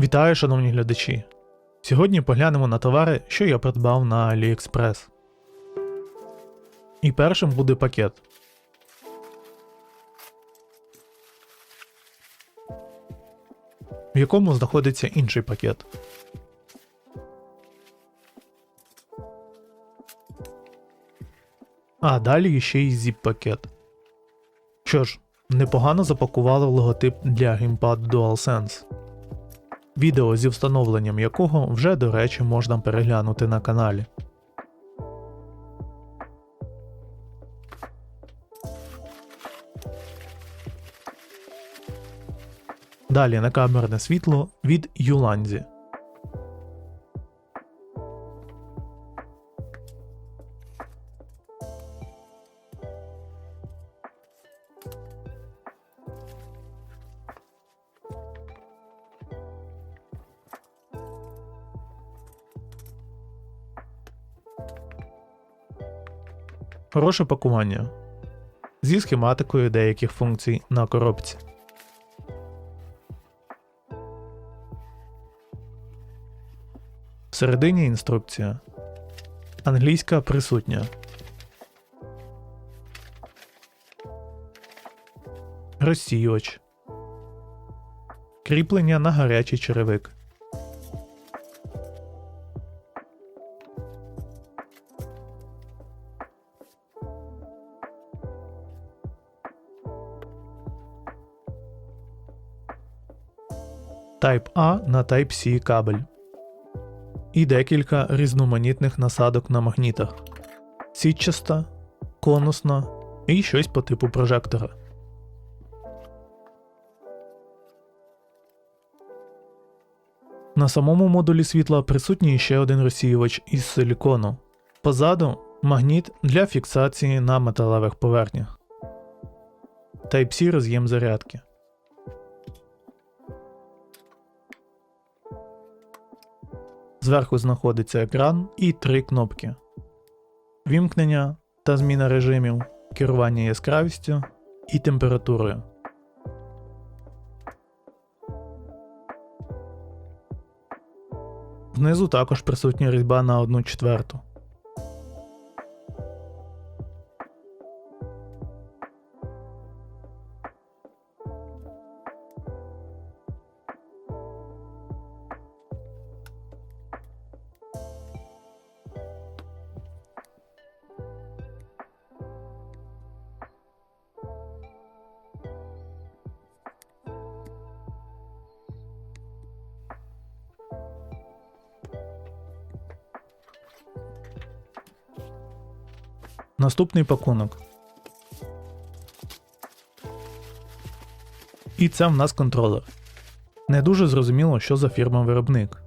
Вітаю, шановні глядачі! Сьогодні поглянемо на товари, що я придбав на AliExpress. І першим буде пакет. В якому знаходиться інший пакет. А далі ще й zip-пакет. Що ж, непогано запакували логотип для геймпад DualSense. Відео зі встановленням якого вже, до речі, можна переглянути на каналі. Далі на камерне світло від Юланзі. Хороше пакування зі схематикою деяких функцій на коробці. Всередині інструкція. Англійська присутня. Розсіювач. Кріплення на гарячий черевик. Type A на Type-C кабель. І декілька різноманітних насадок на магнітах. Сітчаста, конусна і щось по типу прожектора. На самому модулі світла присутній ще один розсіювач із силікону. Позаду магніт для фіксації на металевих поверхнях. Type-C роз'єм зарядки. Зверху знаходиться екран і три кнопки: вімкнення та зміна режимів, керування яскравістю і температурою. Внизу також присутня різьба на 1 четверту. Наступний пакунок. І це в нас контролер. Не дуже зрозуміло, що за фірма-виробник.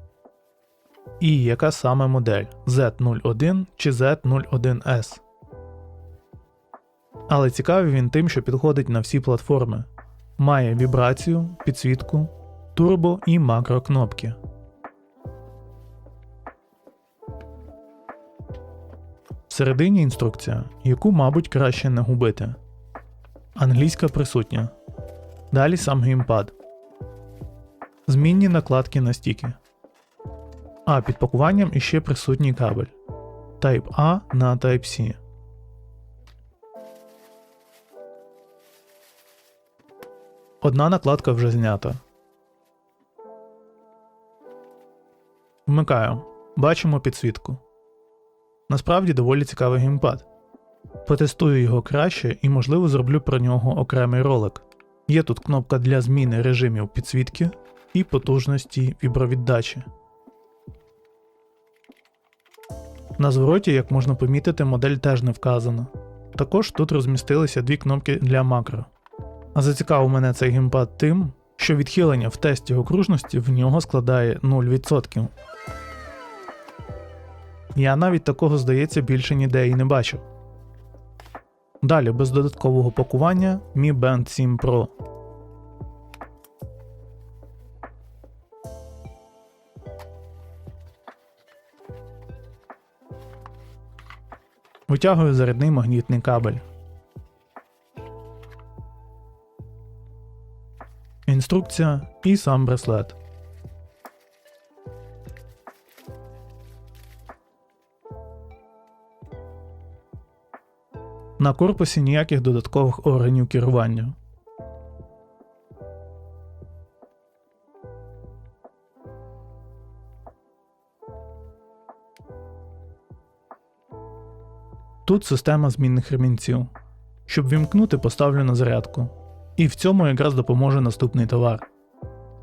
І яка саме модель Z01 чи Z01S. Але цікавий він тим, що підходить на всі платформи. Має вібрацію, підсвітку, турбо і макрокнопки. Всередині інструкція, яку, мабуть, краще не губити. Англійська присутня. Далі сам геймпад. Змінні накладки на стіки. А під пакуванням іще присутній кабель Type A на Type-C. Одна накладка вже знята. Вмикаю. Бачимо підсвітку. Насправді доволі цікавий геймпад. Потестую його краще і, можливо, зроблю про нього окремий ролик. Є тут кнопка для зміни режимів підсвітки і потужності вібровіддачі. На звороті, як можна помітити, модель теж не вказана. Також тут розмістилися дві кнопки для макро. А зацікавив мене цей геймпад тим, що відхилення в тесті окружності в нього складає 0%. Я навіть такого, здається, більше ніде і не бачив. Далі без додаткового пакування Mi Band 7 Pro. Витягую зарядний магнітний кабель. Інструкція і сам браслет. На корпусі ніяких додаткових органів керування. Тут система змінних ремінців. Щоб вімкнути, поставлю на зарядку. І в цьому якраз допоможе наступний товар,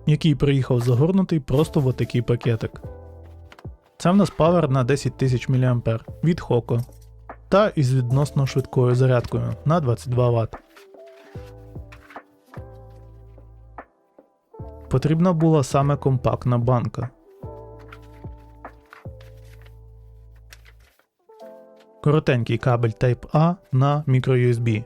який приїхав загорнутий просто в отакий пакетик. Це в нас павер на 10 тисяч мА від Хоко та із відносно швидкою зарядкою на 22 Вт. Потрібна була саме компактна банка. Коротенький кабель Type-A на microUSB.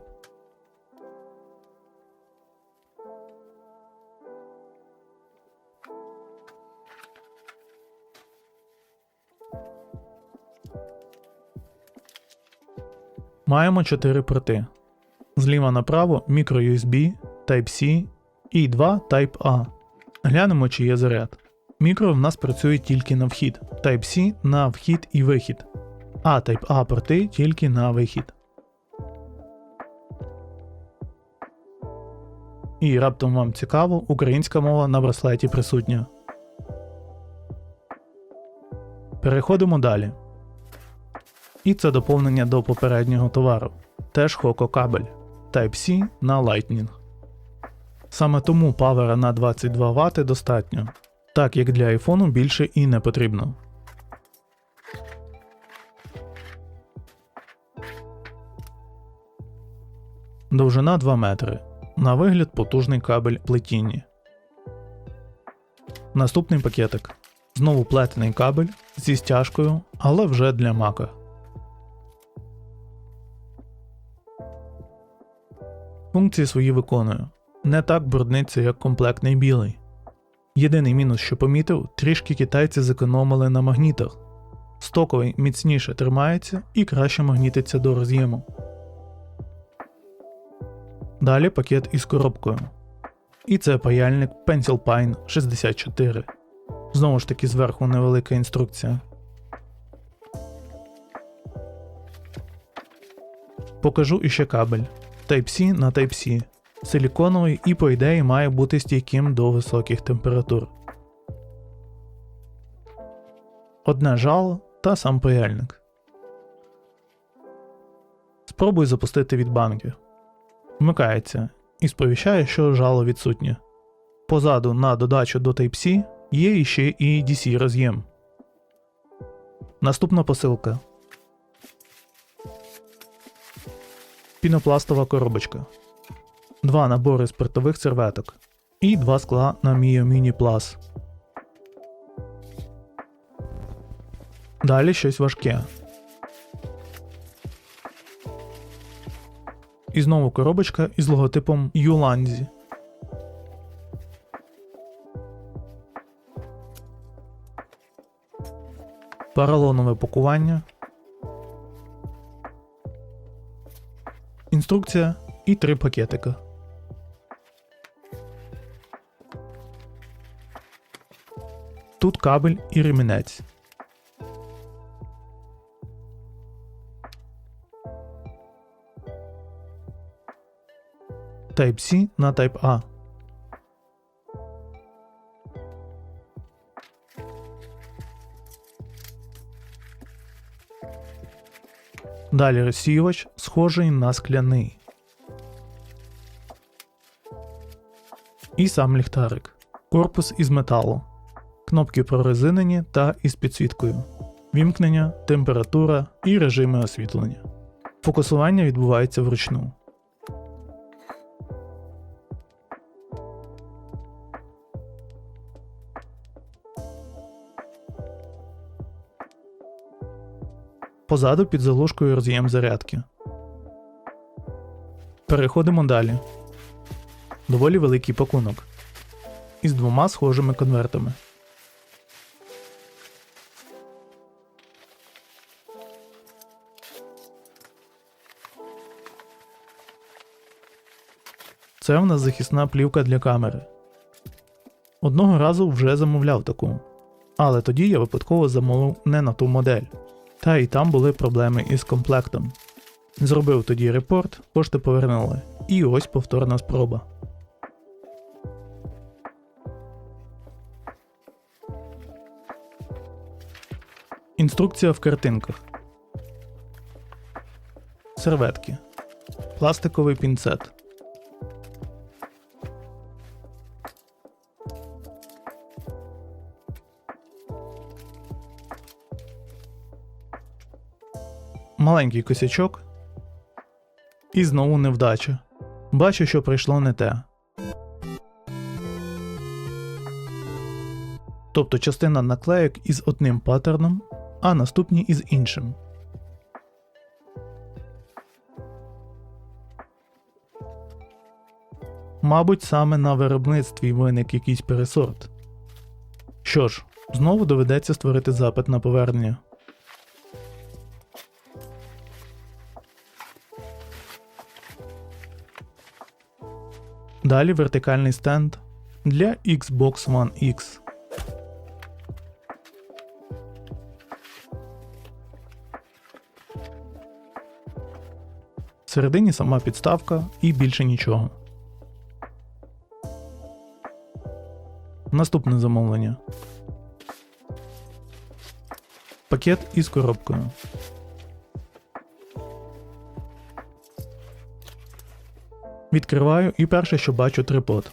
Маємо 4 порти. Зліва направо microUSB, Type-C і 2 Type-A. Глянемо, чи є заряд. Мікро в нас працює тільки на вхід, Type-C на вхід і вихід, а Type-A порти тільки на вихід. І раптом вам цікаво, українська мова на браслеті присутня. Переходимо далі. І це доповнення до попереднього товару. Теж Hoco кабель Type-C на Lightning. Саме тому павера на 22 Вт достатньо, так як для iPhone більше і не потрібно. Довжина 2 метри. На вигляд потужний кабель плетіння. Наступний пакетик. Знову плетений кабель зі стяжкою, але вже для мака. Функції свої виконую. Не так брудниться, як комплектний білий. Єдиний мінус, що помітив, трішки китайці зекономили на магнітах. Стоковий міцніше тримається і краще магнітиться до роз'єму. Далі пакет із коробкою. І це паяльник Pencil Pine 64. Знову ж таки, зверху невелика інструкція. Покажу іще кабель. Type-C на Type-C. Силіконовий і, по ідеї, має бути стійким до високих температур. Одне жало та сам паяльник. Спробуй запустити від банки. Вмикається і сповіщає, що жало відсутнє. Позаду на додачу до Type-C є іще і DC роз'єм. Наступна посилка. Пінопластова коробочка. Два набори спиртових серветок. І два скла на Mio Mini Plus. Далі щось важке. І знову коробочка із логотипом Юланзі. Поролонове пакування. Інструкція і три пакетика. Тут кабель і ремінець. Type-C на Type-A. Далі розсіювач схожий на скляний. І сам ліхтарик. Корпус із металу. Кнопки прорезинені та із підсвіткою. Вімкнення, температура і режими освітлення. Фокусування відбувається вручну. Позаду під заложкою роз'єм зарядки. Переходимо далі. Доволі великий пакунок. Із двома схожими конвертами. Це в нас захисна плівка для камери. Одного разу вже замовляв таку. Але тоді я випадково замовив не на ту модель. Та і там були проблеми із комплектом. Зробив тоді репорт, кошти повернули. І ось повторна спроба. Інструкція в картинках. Серветки. Пластиковий пінцет. Маленький косячок. І знову невдача. Бачу, що прийшло не те. Тобто частина наклеїк із одним паттерном, а наступні із іншим. Мабуть, саме на виробництві виник якийсь пересорт. Що ж, знову доведеться створити запит на повернення. Далі вертикальний стенд для Xbox One X. Всередині сама підставка і більше нічого. Наступне замовлення. Пакет із коробкою. Відкриваю і перше, що бачу трипод.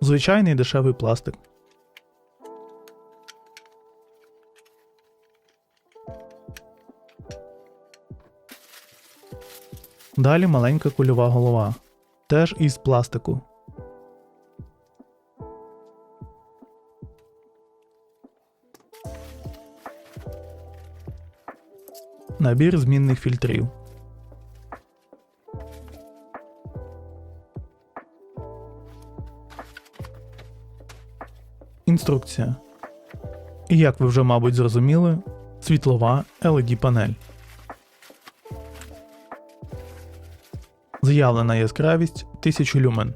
Звичайний дешевий пластик. Далі маленька кульова голова. Теж із пластику. Набір змінних фільтрів. Інструкція. І як ви вже, мабуть, зрозуміли, світлова LED панель. Заявлена яскравість 1000 люмен,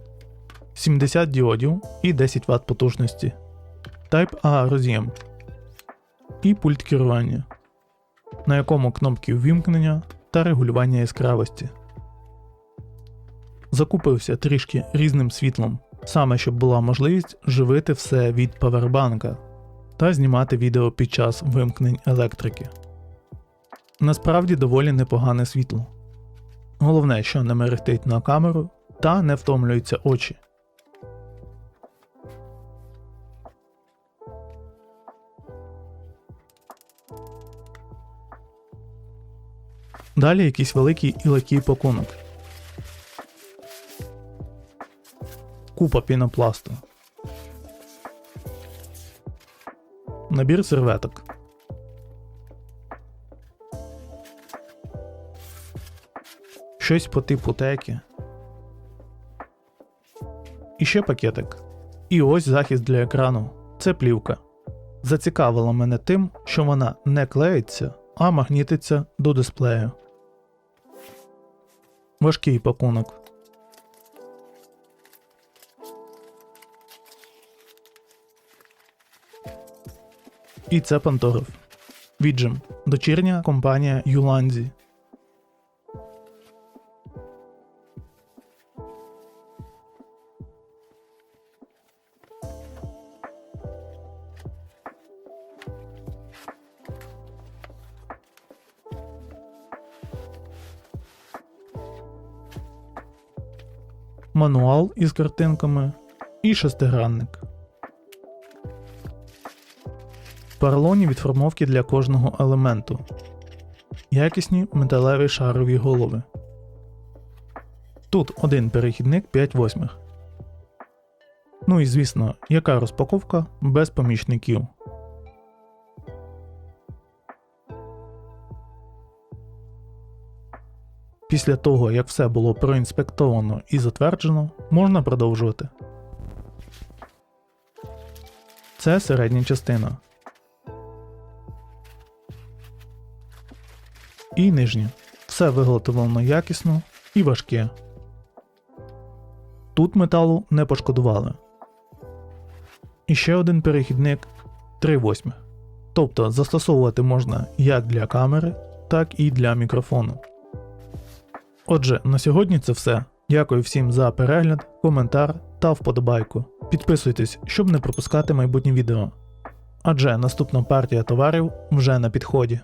70 діодів і 10 Вт потужності. Type-A роз'єм і пульт керування на якому кнопки ввімкнення та регулювання яскравості. Закупився трішки різним світлом, саме щоб була можливість живити все від павербанка та знімати відео під час вимкнень електрики. Насправді доволі непогане світло. Головне, що не мерехтить на камеру та не втомлюються очі. Далі якийсь великий і легкий пакунок. Купа пінопласту. Набір серветок. Щось по типу теки. І ще пакетик. І ось захист для екрану. Це плівка. Зацікавила мене тим, що вона не клеїться, а магнітиться до дисплею. Важкий пакунок. І це Пантограф. Віджим. Дочірня компанія Юланзі. Мануал із картинками і шестигранник. Поролоні відформовки для кожного елементу. Якісні металеві шарові голови. Тут один перехідник 5 восьмих. Ну і звісно, яка розпаковка без помічників. Після того, як все було проінспектовано і затверджено, можна продовжувати. Це середня частина. І нижня. Все виготовлено якісно і важке. Тут металу не пошкодували. І ще один перехідник 3 восьмих. Тобто застосовувати можна як для камери, так і для мікрофону. Отже, на сьогодні це все. Дякую всім за перегляд, коментар та вподобайку. Підписуйтесь, щоб не пропускати майбутні відео. Адже наступна партія товарів вже на підході.